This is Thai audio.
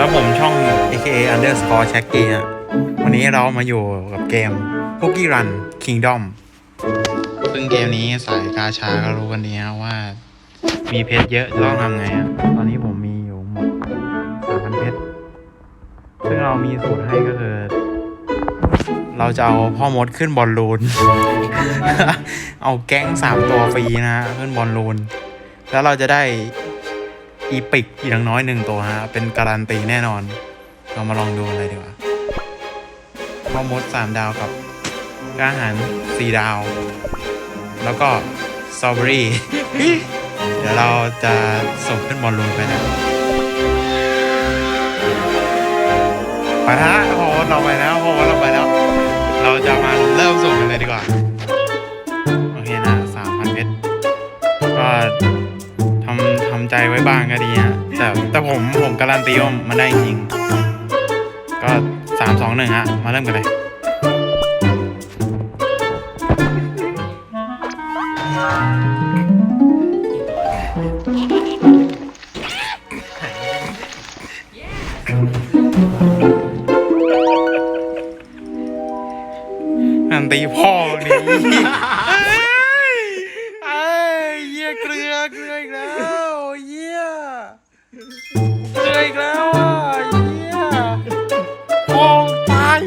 แล้วผมช่อง AKA underscore c h a c k y ฮะวันนี้เรามาอยู่กับเกม Cookie Run Kingdom ซึ่งเกมนี้สายกาชาก็รู้กันดีนะว่า มีเพชรเยอะจะต้องทำไงอะตอนนี้ผมมีอยู่หมด3,000เพชร ซึ่งเรามีสูตรให้ก็คือ เราจะเอาพ่อมดขึ้นบอลลูน เอาแก๊งสามตัวฟรีนะฮะขึ้นบอลลูน แล้วเราจะได้ อีปิกอย่างน้อยหนึ่งตัวฮะ เป็นการันตีแน่นอน เรามาลองดูเลยดีกว่าพ่อมดสามดาวกับก้าหารสี่ดาว แล้วก็สตรอเบอรี่ เดี๋ยวเราจะส่งขึ้นบอลลูนไปนะไปฮะโอ้โหเราไปแล้วโอ้โหเราไปแล้ว เราจะมาเริ่มส่งกันเลยดีกว่า โอเคนะสามพันเพชรก็ ทำใจไว้บ้างก็ดีฮะแต่แต่ผมผมการันตีว่ามันได้จริง ก็สามสองหนึ่งฮะ มาเริ่มกันเลยอันตีพ่อนี่เอ้ยเอ้ยเหี้ยเกลือเกลืออีกแล้วเหี้ย เกลืออีกแล้วอะเหี้ยพ่อตาย